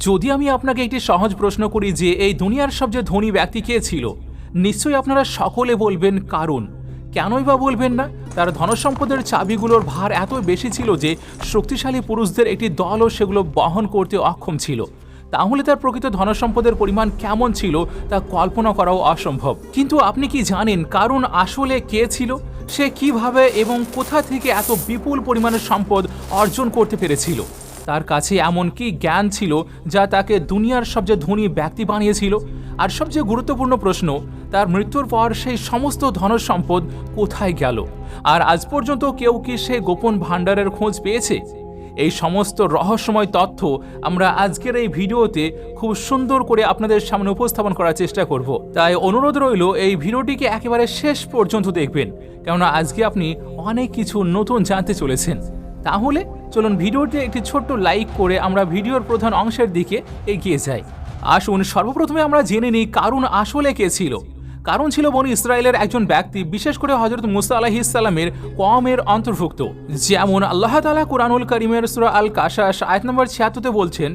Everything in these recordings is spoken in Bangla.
যদি আমি আপনাকে একটি সহজ প্রশ্ন করি যে এই দুনিয়ার সবচেয়ে ধনী ব্যক্তি কে ছিল, নিশ্চয়ই আপনারা সকলে বলবেন কারণ কেনই বা বলবেন না? তার ধনসম্পদের চাবিগুলোর ভার এত বেশি ছিল যে শক্তিশালী পুরুষদের একটি দলও সেগুলো বহন করতে অক্ষম ছিল। তাহলে তার প্রকৃত ধনসম্পদের পরিমাণ কেমন ছিল, তা কল্পনা করাও অসম্ভব। কিন্তু আপনি কি জানেন কারণ আসলে কে ছিল? সে কীভাবে এবং কোথা থেকে এত বিপুল পরিমাণের সম্পদ অর্জন করতে পেরেছিল? তার কাছে এমন কি জ্ঞান ছিল যা তাকে দুনিয়ার সবচেয়ে ধনী ব্যক্তি বানিয়েছিল? আর সবচেয়ে গুরুত্বপূর্ণ প্রশ্ন, তার মৃত্যুর পর সেই সমস্ত ধনসম্পদ কোথায় গেল? আর আজ পর্যন্ত কেউ কি সে গোপন ভাণ্ডারের খোঁজ পেয়েছে? এই সমস্ত রহস্যময় তথ্য আমরা আজকের এই ভিডিওতে খুব সুন্দর করে আপনাদের সামনে উপস্থাপন করার চেষ্টা করব। তাই অনুরোধ রইল, এই ভিডিওটিকে একেবারে শেষ পর্যন্ত দেখবেন। কেননা আজকে আপনি অনেক কিছু নতুন জানতে চলেছেন। তাহলে চলুন ভিডিওতে একটি ছোট্ট লাইক করে আমরা ভিডিওর প্রধান অংশের দিকে এগিয়ে যাই। আসুন সর্বপ্রথমে আমরা জেনে নিই কারণ আসলে কে ছিল। কারণ ছিল বনি ইসরায়েলের একজন ব্যক্তি, বিশেষ করে হজরত মুসা আলাহি ইসলামের কমের অন্তর্ভুক্ত, যেমন আল্লাহ তালা কুরআনুল করিমের সুরা আল কাশাস আয়াত নম্বর ছিয়াত্তরতে বলছেন,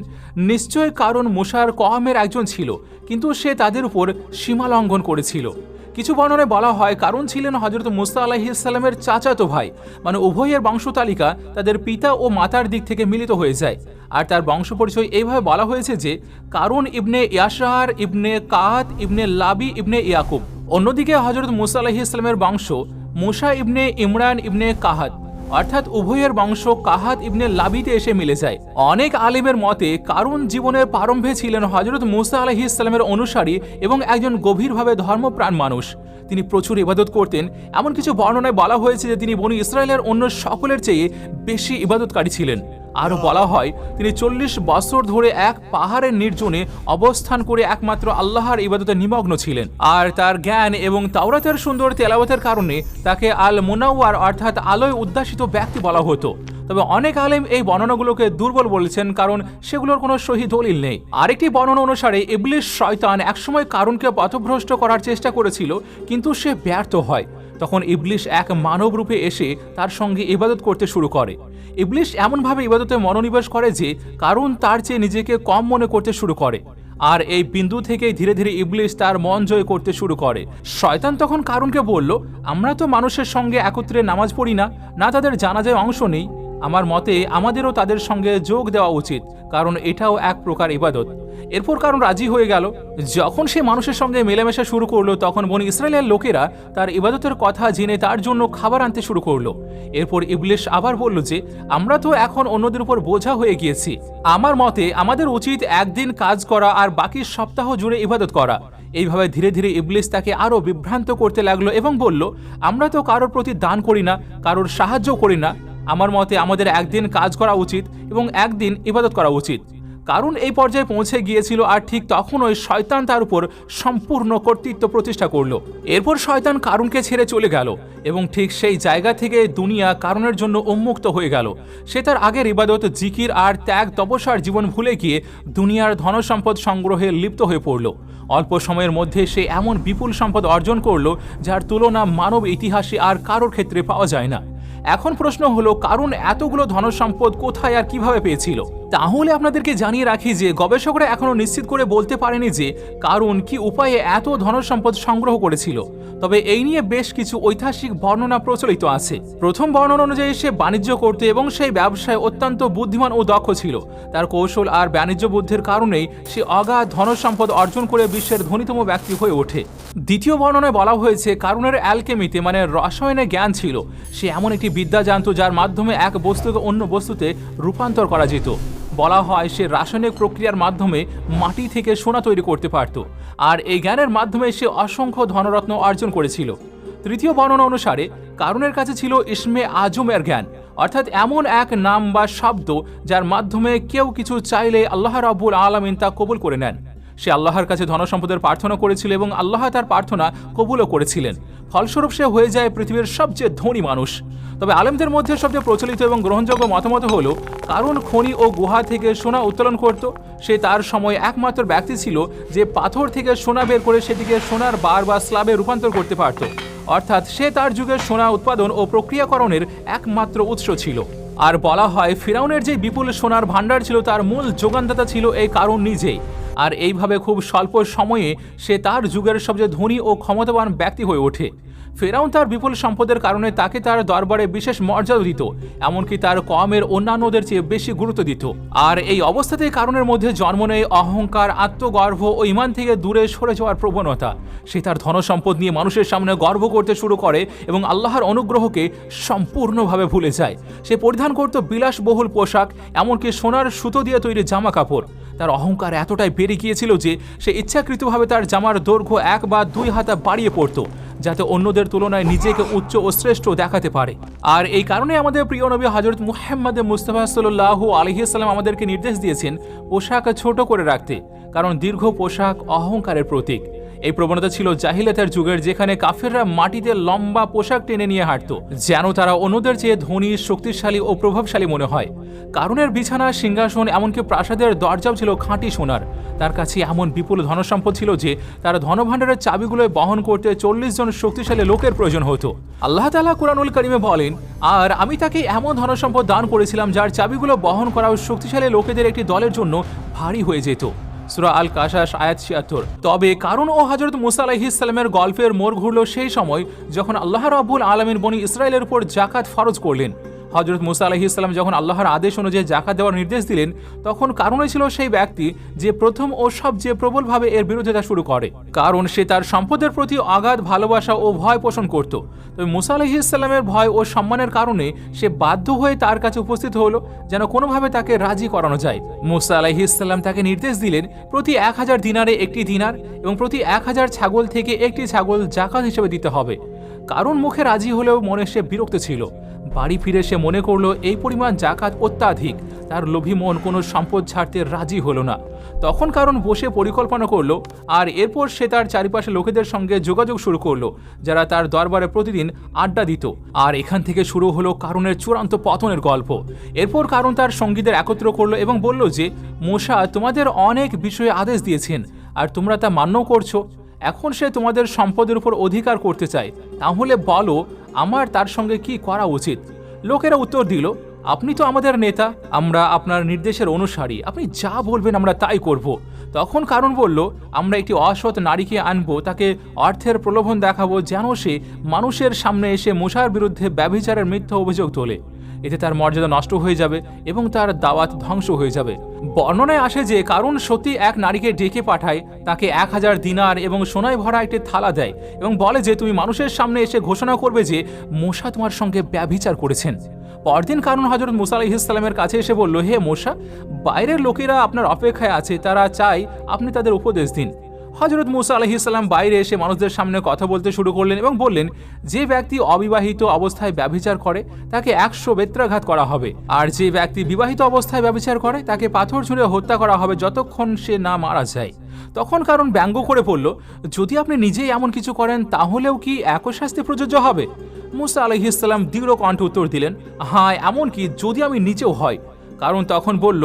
নিশ্চয় কারণ মুসার কমের একজন ছিল, কিন্তু সে তাদের উপর সীমা লঙ্ঘন করেছিল। কিছু বর্ণনে বলা হয়, কারণ ছিলেন হজরত মুস্তা আলাহিসাল্লামের চাচাতো ভাই। মানে উভয়ের বংশ তালিকা তাদের পিতা ও মাতার দিক থেকে মিলিত হয়ে যায়। আর তার বংশ পরিচয় এইভাবে বলা হয়েছে যে কারণ ইবনে ইয়াসার ইবনে কাহাত ইবনে লাবি ইবনে ইয়াকুব। অন্যদিকে হজরত মুসা আলাহি ইসলামের বংশ মুসা ইবনে ইমরান ইবনে কাহাত। অর্থাৎ উভয়ের বংশ কাহাত ইবনে লাবিতে এসে মিলে যায়। অনেক আলিমের মতে কারুন জীবনের প্রারম্ভে ছিলেন হজরত মুসা আলহি ইসলামের অনুসারী এবং একজন গভীরভাবে ধর্মপ্রাণ মানুষ। তিনি প্রচুর ইবাদত করতেন, এমন কিছু বর্ণনায় বলা হয়েছে যে তিনি বনু ইসরায়েলের অন্য সকলের চেয়ে বেশি ইবাদতকারী ছিলেন। আরও বলা হয়, তিনি চল্লিশ বছর ধরে এক পাহাড়ের নির্জনে অবস্থান করে একমাত্র আল্লাহর ইবাদতে নিমগ্ন ছিলেন। আর তার জ্ঞান এবং তাওরাতের সুন্দর তেলাওয়াতের কারণে তাকে আল মুনাওয়ার অর্থাৎ আলোয় উদ্যাসিত ব্যক্তি বলা হতো। তবে অনেক আলেম এই বর্ণনাগুলোকে দুর্বল বলেছেন কারণ সেগুলোর কোনো সহি দলিল নেই। আরেকটি বর্ণনা অনুসারে ইবলিশ শয়তান একসময় কারণকে পথভ্রষ্ট করার চেষ্টা করেছিল, কিন্তু সে ব্যর্থ হয়। তখন ইবলিশ এক মানব রূপে এসে তার সঙ্গে ইবাদত করতে শুরু করে। ইবলিশ এমনভাবে ইবাদতে মনোনিবেশ করে যে, কারণ তার চেয়ে নিজেকে কম মনে করতে শুরু করে। আর এই বিন্দু থেকেই ধীরে ধীরে ইবলিশ তার মন জয় করতে শুরু করে। শয়তান তখন কারণকে বলল, আমরা তো মানুষের সঙ্গে একত্রে নামাজ পড়ি না না তাদের জানাজায় অংশ নেই। আমার মতে আমাদেরও তাদের সঙ্গে যোগ দেওয়া উচিত, কারণ এটাও এক প্রকার ইবাদত। এরপর কারণ রাজি হয়ে গেল, যখন সে মানুষের সঙ্গে মেলামেশা শুরু করল, তখন বনি ইসরায়েলের লোকেরা তার ইবাদতের কথা জেনে তার জন্য খাবার আনতে শুরু করল। এরপর ইবলিশ আবার বলল যে, আমরা তো এখন অন্যদের উপর বোঝা হয়ে গিয়েছি। আমার মতে আমাদের উচিত একদিন কাজ করা আর বাকি সপ্তাহ জুড়ে ইবাদত করা। এইভাবে ধীরে ধীরে ইবলিস তাকে আরও বিভ্রান্ত করতে লাগল এবং বলল, আমরা তো কারোর প্রতি দান করি না, কারোর সাহায্য করি না আমার মতে আমাদের একদিন কাজ করা উচিত এবং একদিন ইবাদত করা উচিত। কারণ এই পর্যায়ে পৌঁছে গিয়েছিল আর ঠিক তখনই শয়তান তার উপর সম্পূর্ণ কর্তৃত্ব প্রতিষ্ঠা করল। এরপর শয়তান কারণকে ছেড়ে চলে গেল এবং ঠিক সেই জায়গা থেকে দুনিয়া কারণের জন্য উন্মুক্ত হয়ে গেল। সে তার আগের ইবাদত, জিকির আর ত্যাগ, তপস্যার জীবন ভুলে গিয়ে দুনিয়ার ধনসম্পদ সংগ্রহে লিপ্ত হয়ে পড়ল। অল্প সময়ের মধ্যে সে এমন বিপুল সম্পদ অর্জন করল যার তুলনা মানব ইতিহাসে আর কারোর ক্ষেত্রে পাওয়া যায় না। এখন প্রশ্ন হলো, কারণ এতগুলো ধনসম্পদ কোথায় আর কীভাবে পেয়েছিল? তাহলে আপনাদেরকে জানিয়ে রাখি যে, গবেষকরা এখনও নিশ্চিত করে বলতে পারেনি যে, কারণ কি উপায়ে এত ধনসম্পদ সংগ্রহ করেছিল। তবে এই নিয়ে বেশ কিছু ঐতিহাসিক বর্ণনা প্রচলিত আছে। প্রথম বর্ণনা অনুযায়ী সে বাণিজ্য করতে এবং সেই ব্যবসায় অত্যন্ত বুদ্ধিমান ও দক্ষ ছিল। তার কৌশল আর বাণিজ্য বুদ্ধির কারণেই সে অগাধ ধনসম্পদ অর্জন করে বিশ্বের ধনীতম ব্যক্তি হয়ে ওঠে। দ্বিতীয় বর্ণনায় বলা হয়েছে কারণের অ্যালকেমিতে মানে রসায়নে জ্ঞান ছিল। সে এমন একটি বিদ্যা জানত যার মাধ্যমে এক বস্তুকে অন্য বস্তুতে রূপান্তর করা যেত। বলা হয় সে রাসায়নিক প্রক্রিয়ার মাধ্যমে মাটি থেকে সোনা তৈরি করতে পারত। আর এই জ্ঞানের মাধ্যমে সে অসংখ্য ধনরত্ন অর্জন করেছিল। তৃতীয় বর্ণনা অনুসারে কারণের কাছে ছিল ইসমে আজমের জ্ঞান, অর্থাৎ এমন এক নাম বা শব্দ যার মাধ্যমে কেউ কিছু চাইলে আল্লাহ রাবুল আলমিন তা কবুল করে নেন। সে আল্লাহর কাছে ধনসম্পদের প্রার্থনা করেছিল এবং আল্লাহ তার প্রার্থনা কবুলও করেছিলেন। ফলস্বরূপ সে হয়ে যায় পৃথিবীর সবচেয়ে ধনী মানুষ। তবে আলেমদের মধ্যে সবচেয়ে প্রচলিত এবং গ্রহণযোগ্য মতামত হলো, কারণ খনি ও গুহা থেকে সোনা উত্তোলন করত। সে তার সময় একমাত্র ব্যক্তি ছিল যে পাথর থেকে সোনা বের করে সেটিকে সোনার বার বা স্লাবে রূপান্তর করতে পারত। অর্থাৎ সে তার যুগের সোনা উৎপাদন ও প্রক্রিয়াকরণের একমাত্র উৎস ছিল। আর বলা হয়, ফিরাউনের যে বিপুল সোনার ভাণ্ডার ছিল তার মূল যোগানদাতা ছিল এই কারণ নিজেই। আর এইভাবে খুব স্বল্প সময়ে সে তার যুগের সবচেয়ে ধনী ও ক্ষমতাবান ব্যক্তি হয়ে ওঠে। ফেরাউন তার বিপুল সম্পদের কারণে তাকে তার দরবারে বিশেষ মর্যাদা দিত, এমনকি তার কমের অন্যান্যদের চেয়ে বেশি গুরুত্ব দিত। আর এই অবস্থাতেই কারণের মধ্যে জন্ম নেয় অহংকার, আত্মগর্ভ ও ইমান থেকে দূরে সরে যাওয়ার প্রবণতা। সে তার ধনসম্পদ নিয়ে মানুষের সামনে গর্ব করতে শুরু করে এবং আল্লাহর অনুগ্রহকে সম্পূর্ণভাবে ভুলে যায়। সে পরিধান করত বিলাসবহুল পোশাক, এমনকি সোনার সুতো দিয়ে তৈরি জামা কাপড় তার অহংকার এতটাই বেড়ে গিয়েছিল যে সে ইচ্ছাকৃতভাবে তার জামার দৈর্ঘ্য এক বা দুই হাতা বাড়িয়ে পড়তো। যাতে অন্যদের তুলনায় নিজেকে উচ্চ ও শ্রেষ্ঠ দেখাতে পারে। আর এই কারণে আমাদের প্রিয় নবী হাজরত মুহাম্মদ মুস্তফা সাল্লাহ আলহিসাল্লাম আমাদেরকে নির্দেশ দিয়েছেন পোশাক ছোট করে রাখতে, কারণ দীর্ঘ পোশাক অহংকারের প্রতীক। এই প্রবণতা ছিল জাহিলাতের যুগের যেখানে কাফেররা মাটিতে লম্বা পোশাক টেনে নিয়ে হাঁটত, যেন তারা অন্যদের চেয়ে ধনী, শক্তিশালী ও প্রভাবশালী মনে হয়। কারণের বিছানা, সিংহাসন, এমনকি প্রাসাদের দরজাও ছিল খাঁটি সোনার। তার কাছে এমন বিপুল ধনসম্পদ ছিল যে, তার ধনভাণ্ডারের চাবিগুলো বহন করতে চল্লিশ জন শক্তিশালী লোকের প্রয়োজন হতো। আল্লাহ তালা কুরআনুল করিমে বলেন, আর আমি তাকে এমন ধনসম্পদ দান করেছিলাম, যার চাবিগুলো বহন করাও শক্তিশালী লোকেদের একটি দলের জন্য ভারী হয়ে যেত। সুরা আল কাশাস আয়াত ছিয়াত্তর। তবে কারণ ও হজরত মুসা আলাহিসাল্লামের গল্পের মোড় ঘুরল সেই সময় যখন আল্লাহ রাবুল আলমীর বনি ইসরায়েলের উপর জাকাত ফরজ করলেন। হজরত মুসা আলাহিসাল্লাম যখন আল্লাহর আদেশ অনুযায়ী জাকাত দেওয়ার নির্দেশ দিলেন, তখন কারণে ছিল সেই ব্যক্তি যে প্রথম ও সবচেয়ে প্রবলভাবে এর বিরোধিতা শুরু করে। কারণ সে তার সম্পদের প্রতি অগাধ ভালোবাসা ও ভয় পোষণ করত। তবে মুসা আলাহিসাল্লামের ভয় ও সম্মানের কারণে সে বাধ্য হয়ে তার কাছে উপস্থিত হলো, যেন কোনোভাবে তাকে রাজি করানো যায়। মুসা আলাহিসাল্লাম তাকে নির্দেশ দিলেন, প্রতি এক হাজার দিনারে একটি দিনার এবং প্রতি এক হাজার ছাগল থেকে একটি ছাগল জাকাত হিসেবে দিতে হবে। কারণ মুখে রাজি হলেও মনে সে বিরক্ত ছিল। বাড়ি ফিরে সে মনে করল, এই পরিমাণ জাকাত অত্যাধিক। তার লোভী মন কোনো সম্পদ ছাড়তে রাজি হলো না। তখন কারণ বসে পরিকল্পনা করল, আর এরপর সে তার চারিপাশে লোকেদের সঙ্গে যোগাযোগ শুরু করল, যারা তার দরবারে প্রতিদিন আড্ডা দিত। আর এখান থেকে শুরু হলো কারণের চূড়ান্ত পতনের গল্প। এরপর কারণ তার সঙ্গীদের একত্র করল এবং বলল যে মোশা তোমাদের অনেক বিষয়ে আদেশ দিয়েছেন, আর তোমরা তা মান্যও করছ। এখন সে তোমাদের সম্পদের উপর অধিকার করতে চায়। তাহলে বলো আমার তার সঙ্গে কি করা উচিত? লোকেরা উত্তর দিল, আপনি তো আমাদের নেতা, আমরা আপনার নির্দেশের অনুসারী, আপনি যা বলবেন আমরা তাই করব। তখন কারণ বলল, আমরা একটি অসৎ নারীকে আনব, তাকে অর্থের প্রলোভন দেখাবো, যেন সে মানুষের সামনে এসে মশার বিরুদ্ধে ব্যভিচারের মিথ্যা অভিযোগ তোলে। এতে তার মর্যাদা নষ্ট হয়ে যাবে এবং তার দাওয়াত ধ্বংস হয়ে যাবে। বর্ণনায় আসে যে, কারণ সতী এক নারীকে ডেকে পাঠায়, তাকে এক হাজার দিনার এবং সোনায় ভরা একটি থালা দেয় এবং বলে যে, তুমি মানুষের সামনে এসে ঘোষণা করবে যে মোশা তোমার সঙ্গে ব্যভিচার করেছেন। পরদিন কারণ হজরত মুসা আলহিসাল্লামের কাছে এসে বলল, হে মোশা বাইরের লোকেরা আপনার অপেক্ষায় আছে, তারা চাই আপনি তাদের উপদেশ দিন। হজরত মুসা আলহিসাল্লাম বাইরে এসে মানুষদের সামনে কথা বলতে শুরু করলেন এবং বললেন, যে ব্যক্তি অবিবাহিত অবস্থায় ব্যভিচার করে, তাকে একশো বেত্রাঘাত করা হবে। আর যে ব্যক্তি বিবাহিত অবস্থায় ব্যভিচার করে, তাকে পাথর ছুঁড়ে হত্যা করা হবে যতক্ষণ সে না মারা যায়। তখন কারণ ব্যঙ্গ করে পড়ল যদি আপনি নিজেই এমন কিছু করেন, তাহলেও কি একই শাস্তি প্রযোজ্য হবে? মুসা আলহিসাল্লাম দৃঢ় কণ্ঠে উত্তর দিলেন হ্যাঁ এমনকি যদি আমি নিচেও হয়। কারণ তখন বলল,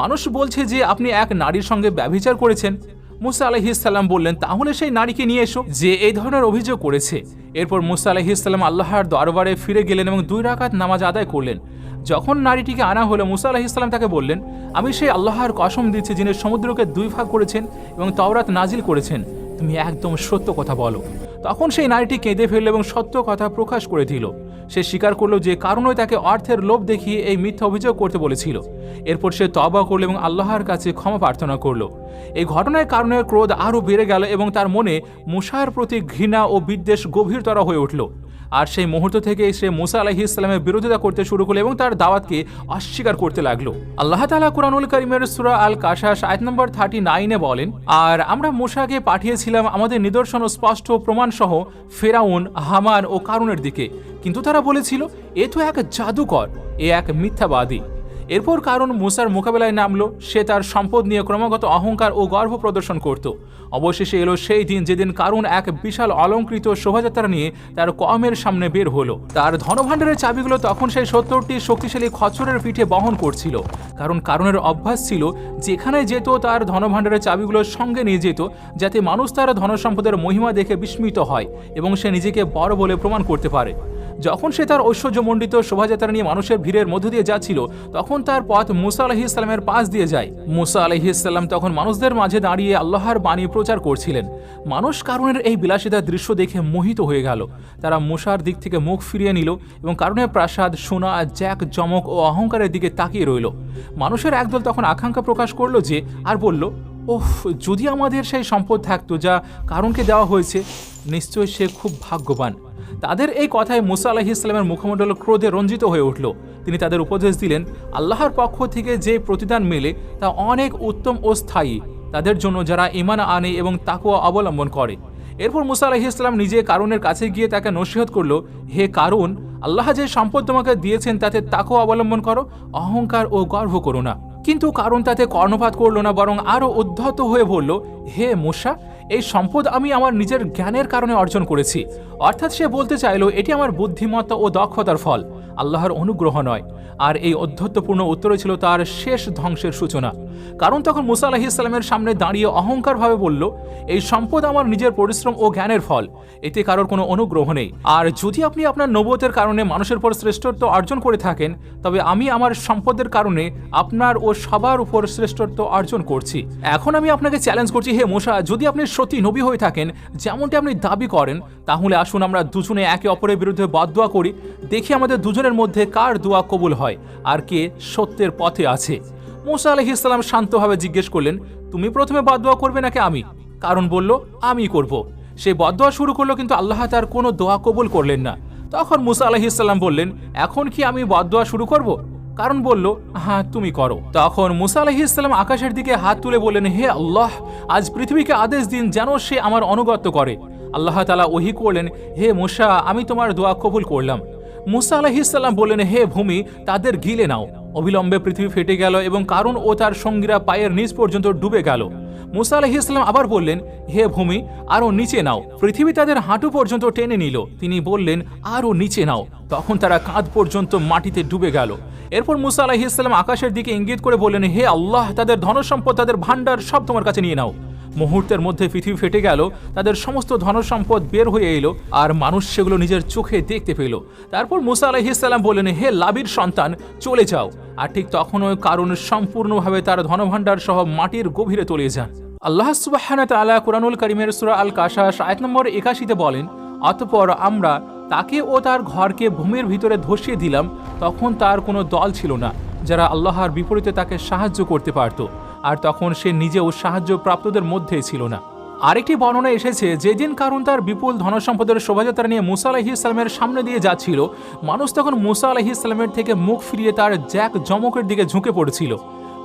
মানুষ বলছে যে আপনি এক নারীর সঙ্গে ব্যভিচার করেছেন মুসা আলহিসাল্লাম বললেন, তাহলে সেই নারীকে নিয়ে এসো যে এই ধরনের অভিযোগ করেছে। এরপর মুসা আলহিসাল্লাম আল্লাহর দরবারে ফিরে গেলেন এবং দুই রাকাত নামাজ আদায় করলেন। যখন নারীটিকে আনা হলো, মুসা আলাহিসাল্লাম তাকে বললেন, আমি সেই আল্লাহর কসম দিচ্ছি যিনি সমুদ্রকে দুই ভাগ করেছেন এবং তওরাত নাজিল করেছেন। তুমি একদম সত্য কথা বলো। তখন সেই নারীটি কেঁদে ফেলল এবং সত্য কথা প্রকাশ করে দিল। সে স্বীকার করল যে কারণই তাকে অর্থের লোভ দেখিয়ে এই মিথ্যা অভিযোগ করতে বলেছিল। এরপর সে তবা করল এবং আল্লাহর কাছে ক্ষমা প্রার্থনা করল। এই ঘটনার কারণে ক্রোধ আরও বেড়ে গেল এবং তার মনে মুসার প্রতি ঘৃণা ও বিদ্বেষ গভীরতর হয়ে উঠল। আর সেই মুহূর্ত থেকে সে মুসা আলাহি ইসলামের বিরোধিতা করতে শুরু করল এবং তার দাওয়াতকে অস্বীকার করতে লাগল। আল্লাহ তালা কুরআনুল করিমের সুরা আল কাশাস আয়াত নম্বর থার্টি নাইনে বলেন, আর আমরা মুসাকে পাঠিয়েছিলাম আমাদের নিদর্শন ও স্পষ্ট প্রমাণ সহ ফেরাউন, হামান ও কারুনের দিকে। কিন্তু তারা বলেছিল, এ তো এক জাদুকর, এ এক মিথ্যাবাদী। এরপর কারণ মুসার মোকাবেলায় নামলো, সে তার সম্পদ নিয়ে ক্রমাগত অহংকার ও গর্ব প্রদর্শন করত। অবশেষে এলো সেই দিন যেদিন কারণ এক বিশাল অলঙ্কৃত শোভাযাত্রা নিয়ে তার কমের সামনে বের হলো। তার ধনভাণ্ডারের চাবিগুলো তখন সেই সত্তরটি শক্তিশালী খচ্চরের পিঠে বহন করছিল। কারণ কারণের অভ্যাস ছিল, যেখানে যেত তার ধনভাণ্ডারের চাবিগুলো সঙ্গে নিয়ে যেত, যাতে মানুষ তার ধনসম্পদের মহিমা দেখে বিস্মিত হয় এবং সে নিজেকে বড় বলে প্রমাণ করতে পারে। যখন সে তার ঐশ্বর্যমণ্ডিত শোভাযাত্রা নিয়ে মানুষের ভিড়ের মধ্য দিয়ে যাচ্ছিল, তখন তার পথ মুসা আলহি ইসলামের পাশ দিয়ে যায়। মুসা আলহি ইসলাম তখন মানুষদের মাঝে দাঁড়িয়ে আল্লাহর বাণী প্রচার করছিলেন। মানুষ কারণের এই বিলাসিতার দৃশ্য দেখে মোহিত হয়ে গেল। তারা মুসার দিক থেকে মুখ ফিরিয়ে নিল এবং কারণের প্রাসাদ, সোনা, জ্যাক জমক ও অহংকারের দিকে তাকিয়ে রইল। মানুষের একদল তখন আকাঙ্ক্ষা প্রকাশ করল যে, আর বলল ওহ যদি আমাদের সেই সম্পদ থাকতো যা কারণকে দেওয়া হয়েছে, নিশ্চয়ই সে খুব ভাগ্যবান। তাদের এই কথায় মুসা আলাহি ইসলামের মুখমণ্ডল ক্রোধে রঞ্জিত হয়ে উঠল। তিনি তাদের উপদেশ দিলেন, আল্লাহর পক্ষ থেকে যে প্রতিদান মেলে, তা অনেক উত্তম ও স্থায়ী। তাদের জন্য যারা ইমান আনে এবং তাকুয়া অবলম্বন করে। এরপর মুসা আলাহি ইসলাম নিজে কারণের কাছে গিয়ে তাকে নসিহত করল, হে কারণ আল্লাহ যে সম্পদ তোমাকে দিয়েছেন, তাতে তাকুয়া অবলম্বন করো, অহংকার ও গর্ব করো না। কিন্তু কারণ তাতে কর্ণপাত করল না, বরং আরও উদ্ধত হয়ে বলল, হে মোশা এই সম্পদ আমি আমার নিজের জ্ঞানের কারণে অর্জন করেছি। অর্থাৎ সে বলতে চাইল, এটি আমার বুদ্ধিমত্তা ও দক্ষতার ফল, আল্লাহর অনুগ্রহ নয়। আর এই অধ্যত্বপূর্ণ উত্তরে ছিল তার শেষ ধ্বংসের সূচনা। কারণ তখন মুসা আলাহি ইসলামের সামনে দাঁড়িয়ে অহংকারভাবে বলল, এই সম্পদ আমার নিজের পরিশ্রম ও জ্ঞানের ফল, এতে কারোর কোনো অনুগ্রহ নেই। আর যদি আপনি আপনার নবতের কারণে মানুষের উপর শ্রেষ্ঠত্ব অর্জন করে থাকেন, তবে আমি আমার সম্পদের কারণে আপনার ও সবার উপর শ্রেষ্ঠত্ব অর্জন করছি। এখন আমি আপনাকে চ্যালেঞ্জ করছি, হে মোশা যদি আপনি সত্যি নবী হয়ে থাকেন, যেমনটি আপনি দাবি করেন, তাহলে আসুন আমরা দুজনে একে অপরের বিরুদ্ধে বদদোয়া করি, দেখি আমাদের দুজনের মধ্যে কার দোয়া কবুল হয় আর কে সত্যের পথে আছে। মোসা আলহ ইসলাম শান্তভাবে জিজ্ঞেস করলেন, তুমি প্রথমে বদদোয়া করবে নাকি আমি? কারণ বলল, আমি করব। সে বদদোয়া শুরু করল কিন্তু আল্লাহ তার কোনো দোয়া কবুল করলেন না। তখন মুসা আলহ ইসলাম বললেন, এখন কি আমি বদদোয়া শুরু করব? কারণ বলল হ্যাঁ তুমি করো। তখন মুসা আলহি ইসলাম আকাশের দিকে হাত তুলে বললেন, হে আল্লাহ, আজ পৃথিবীকে আদেশ দিন যেন সে আমার অনুগত্য করে। আল্লাহ তালা ওহি করলেন, হে মুসা, আমি তোমার দোয়া কবুল করলাম। মুসা আলাহিসাল্লাম বললেন, হে ভূমি, তাদের গিলে নাও। অবিলম্বে পৃথিবী ফেটে গেল এবং কারণ ও তার সঙ্গীরা পায়ের নিচ পর্যন্ত ডুবে গেল। মুসা আলাহিসাল্লাম আবার বললেন, হে ভূমি আরও নিচে নাও। পৃথিবী তাদের হাঁটু পর্যন্ত টেনে নিল। তিনি বললেন আরও নিচে নাও। তখন তারা কাঁধ পর্যন্ত মাটিতে ডুবে গেল। এরপর মুসা আলাহিসাল্লাম আকাশের দিকে ইঙ্গিত করে বললেন, হে আল্লাহ, তাদের ধনসম্পদ, তাদের ভাণ্ডার সব তোমার কাছে নিয়ে নাও। মুহূর্তের মধ্যে পৃথিবী ফেটে গেল, তাদের সমস্ত ধনসম্পদ বের হয়ে এলো, আর মানুষ সেগুলো নিজের চোখে দেখতে পেল। তারপর মুসা আলহিসাল্লাম বললেন, হে লাবির সন্তান, চলে যাও। আর ঠিক তখন ওই কারণ সম্পূর্ণভাবে তার ধনভাণ্ডার সহ মাটির গভীরে তলিয়ে যান। আল্লাহ সুবাহ তালা কুরানুল করিমের সুরা আল কাশাস আয়াত নম্বর একাশিতে বলেন, অতপর আমরা তাকে ও তার ঘরকে ভূমির ভিতরে ধসিয়ে দিলাম, তখন তার কোনো দল ছিল না, যারা আল্লাহর বিপরীতে তাকে সাহায্য করতে পারত। আর তখন সে নিজেও সাহায্য প্রাপ্তদের মধ্যেই ছিল না। আরেকটি বর্ণনা এসেছে, যেদিন কারণ তার বিপুল ধনসম্পদের শোভাযাত্রা নিয়ে মুসা আলহি ইসলামের সামনে দিয়ে যাচ্ছিল, মানুষ তখন মুসা আলহি ইসলামের থেকে মুখ ফিরিয়ে তার জ্যাক জমকের দিকে ঝুঁকে পড়েছিল।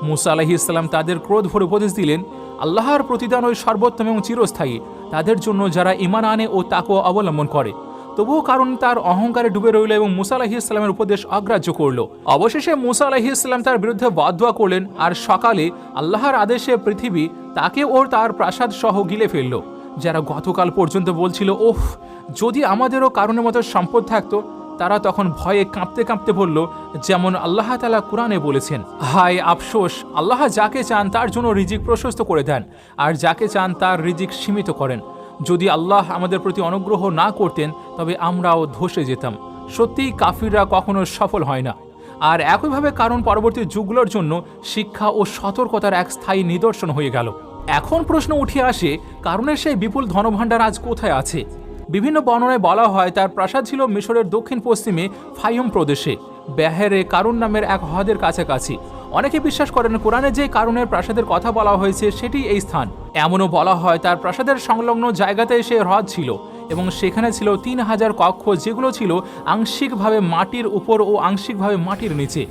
মুসা আলহি ইসলাম তাদের ক্রোধ ভরে উপদেশ দিলেন, আল্লাহর প্রতিদান ওই সর্বোত্তম এবং চিরস্থায়ী। তাদের জন্য যারা ইমান আনে ও তাকেও অবলম্বন করে। তবুও কারণ তার অহংকারে ডুবে রইল এবং মুসা আলাহি ইসলামের উপদেশ অগ্রাহ্য করল। অবশেষে মুসা আলাহি ইসলাম তার বিরুদ্ধে বদোয়া করলেন আর সকালে আল্লাহর আদেশে পৃথিবী তাকে ওর তার প্রাসাদ সহ গিলে ফেলল। যারা গতকাল পর্যন্ত বলছিল ওহ যদি আমাদেরও কারণের মতো সম্পদ থাকতো, তারা তখন ভয়ে কাঁপতে কাঁপতে বলল, যেমন আল্লাহ তালা কোরআনে বলেছেন, হায় আফসোস, আল্লাহ যাকে চান তার জন্য রিজিক প্রশস্ত করে দেন, আর যাকে চান তার রিজিক সীমিত করেন যদি আল্লাহ আমাদের প্রতি অনুগ্রহ না করতেন, তবে আমরাও ধসে যেতাম। সত্যিই কাফিররা কখনো সফল হয় না। আর একইভাবে কারণ পরবর্তী যুগগুলোর জন্য শিক্ষা ও সতর্কতার এক স্থায়ী নিদর্শন হয়ে গেল। এখন প্রশ্ন উঠে আসে, কারণের সেই বিপুল ধনভাণ্ডার আজ কোথায় আছে? বিভিন্ন বর্ণনায় বলা হয়, তার প্রাসাদ ছিল মিশরের দক্ষিণ পশ্চিমে ফাইম প্রদেশে। বেহেরে কারুন নামের এক হ্রদের কাছাকাছি। অনেকে বিশ্বাস করেন কোরআনে যে কারণের প্রাসাদের কথা বলা হয়েছে সেটি এই স্থান। এমনও বলা হয় তার প্রাসাদের সংলগ্ন জায়গাতে সে হ্রদ ছিল এবং সেখানে ছিল তিন হাজার কক্ষ যেগুলো ছিল আংশিকভাবে মাটির উপর ও আংশিকভাবে মাটির নিচে।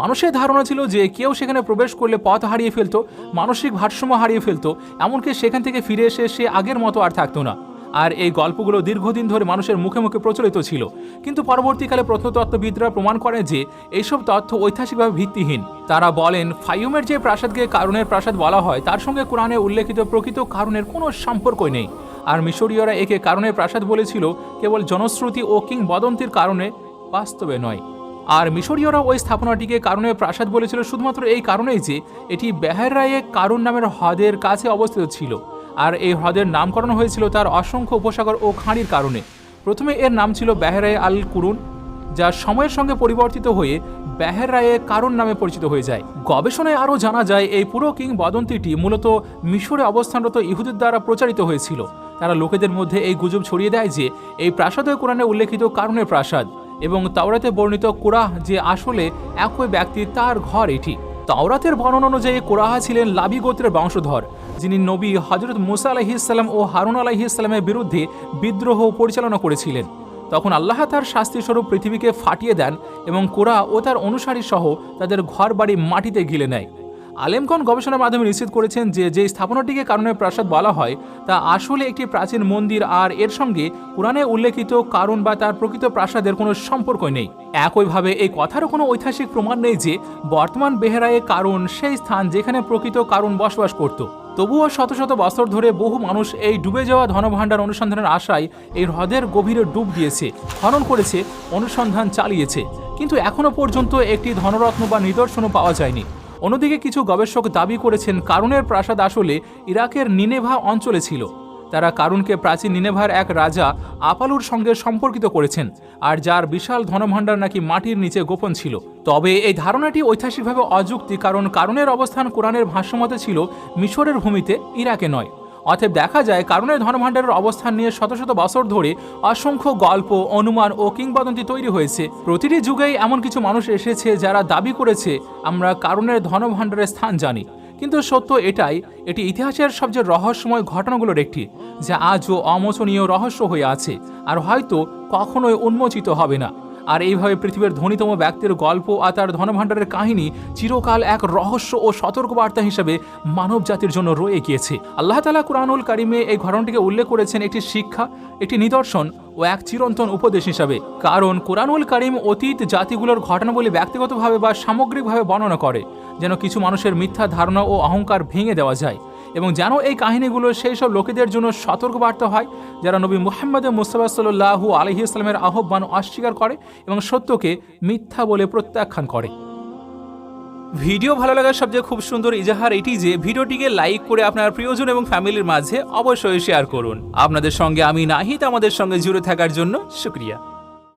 মানুষের ধারণা ছিল যে কেউ সেখানে প্রবেশ করলে পথ হারিয়ে ফেলতো, মানসিক ভারসাম্য হারিয়ে ফেলতো, এমনকি সেখান থেকে ফিরে এসে সে আগের মতো আর থাকতো না। আর এই গল্পগুলো দীর্ঘদিন ধরে মানুষের মুখে মুখে প্রচলিত ছিল। কিন্তু পরবর্তীকালে প্রত্নতত্ত্ববিদরা প্রমাণ করে যে এইসব তথ্য ঐতিহাসিকভাবে ভিত্তিহীন। তারা বলেন ফাইমের যে প্রাসাদকে কারণের প্রাসাদ বলা হয়, তার সঙ্গে কোরআনে উল্লেখিত প্রকৃত কারণের কোনো সম্পর্কই নেই। আর মিশরীয়রা একে কারণের প্রাসাদ বলেছিল, কেবল জনশ্রুতি ও কিংবদন্তির কারণে, বাস্তবে নয়। আর মিশরীয়রা ওই স্থাপনাটিকে কারণের প্রাসাদ বলেছিল শুধুমাত্র এই কারণেই যে, এটি বেহেরায়ে কারুন নামের হ্রদের কাছে অবস্থিত ছিল। আর এই হ্রদের নামকরণ হয়েছিল তার অসংখ্য উপসাগর ও খাঁড়ির কারণে। প্রথমে এর নাম ছিল বেহরায়ে আল কুরুন যা সময়ের সঙ্গে পরিবর্তিত হয়ে বেহেরায়ে কারণ নামে পরিচিত হয়ে যায়। গবেষণায় আরও জানা যায়, এই পুরো কিংবদন্তিটি মূলত মিশরে অবস্থানরত ইহুদের দ্বারা প্রচারিত হয়েছিল। তারা লোকেদের মধ্যে এই গুজব ছড়িয়ে দেয় যে, এই প্রাসাদে কোরআনে উল্লেখিত কারণের প্রাসাদ এবং তাওরাতে বর্ণিত কোরাহ যে আসলে একই ব্যক্তি তার ঘর এটি। তাওরাতের বর্ণনা অনুযায়ী কোরাহা ছিলেন লাবি গোত্রের বংশধর, যিনি নবী হজরত মুসা আলাহিসাল্লাম ও হারুন আলাহিসাল্লামের বিরুদ্ধে বিদ্রোহ পরিচালনা করেছিলেন। তখন আল্লাহ তার শাস্তিস্বরূপ পৃথিবীকে ফাটিয়ে দেন এবং কোরা ও তার অনুসারী সহ তাদের ঘর বাড়ি মাটিতে গিলে নেয়। আলেমগণ গবেষণার মাধ্যমে নিশ্চিত করেছেন যে যে স্থাপনাটিকে কারণে প্রাসাদ বলা হয়, তা আসলে একটি প্রাচীন মন্দির আর এর সঙ্গে কোরআনে উল্লেখিত কারণ বা তার প্রকৃত প্রাসাদের কোনো সম্পর্ক নেই। একইভাবে এই কথারও কোনো ঐতিহাসিক প্রমাণ নেই যে বর্তমান বেহেরায়ে কারণ সেই স্থান যেখানে প্রকৃত কারণ বসবাস করত। তবুও শত শত বছর ধরে বহু মানুষ এই ডুবে যাওয়া ধনভাণ্ডার অনুসন্ধানের আশায় এই হ্রদের গভীরে ডুব দিয়েছে খনন করেছে, অনুসন্ধান চালিয়েছে। কিন্তু এখনও পর্যন্ত একটি ধনরত্ন বা নিদর্শনও পাওয়া যায়নি। অন্যদিকে কিছু গবেষক দাবি করেছেন কারুনের প্রাসাদ আসলে ইরাকের নিনেভা অঞ্চলে ছিল। তারা কারুনকে প্রাচীন নিনেভার এক রাজা আপালুর সঙ্গে সম্পর্কিত করেছেন, আর যার বিশাল ধনভাণ্ডার নাকি মাটির নিচে গোপন ছিল। তবে এই ধারণাটি ঐতিহাসিকভাবে অযুক্তি, কারণ কারণের অবস্থান কোরআনের ভাষ্যমতে ছিল, মিশরের ভূমিতে ইরাকে নয়। অতএব দেখা যায় কারণের ধনভাণ্ডারের অবস্থান নিয়ে শত শত বছর ধরে অসংখ্য গল্প, অনুমান ও কিংবদন্তি তৈরি হয়েছে। প্রতিটি যুগেই এমন কিছু মানুষ এসেছে যারা দাবি করেছে, আমরা কারণের ধনভাণ্ডারের স্থান জানি। কিন্তু সত্য এটাই, এটি ইতিহাসের সবচেয়ে রহস্যময় ঘটনাগুলোর একটি, যা আজও অমোচনীয় রহস্য হয়ে আছে, আর হয়তো কখনোই উন্মোচিত হবে না। আর এইভাবে পৃথিবীর ধনীতম ব্যক্তির গল্প আর তার ধনভাণ্ডারের কাহিনী চিরকাল এক রহস্য ও সতর্কবার্তা হিসেবে মানব জাতির জন্য রয়ে গিয়েছে। আল্লাহ তালা কুরআনুল কারিমে এই ঘটনাটিকে উল্লেখ করেছেন একটি শিক্ষা, একটি নিদর্শন ও এক চিরন্তন উপদেশ হিসাবে। কারণ কোরআনুল কারিম অতীত জাতিগুলোর ঘটনাবলী ব্যক্তিগতভাবে বা সামগ্রিকভাবে বর্ণনা করে, যেন কিছু মানুষের মিথ্যা ধারণা ও অহংকার ভেঙে দেওয়া যায়। এবং যেন এই কাহিনীগুলো সেই সব লোকেদের জন্য সতর্কবার্তা হয়, যারা নবী মুহাম্মদ মুস্তফা সাল্লাহু আলহি ইসলামের আহ্বান অস্বীকার করে এবং সত্যকে মিথ্যা বলে প্রত্যাখ্যান করে। ভিডিও ভালো লাগার সবচেয়ে খুব সুন্দর ইজাহার এটি যে, ভিডিওটিকে লাইক করে আপনার প্রিয়জন এবং ফ্যামিলির মাঝে অবশ্যই শেয়ার করুন। আপনাদের সঙ্গে আমি নাহিত আমাদের সঙ্গে জুড়ে থাকার জন্য শুক্রিয়া।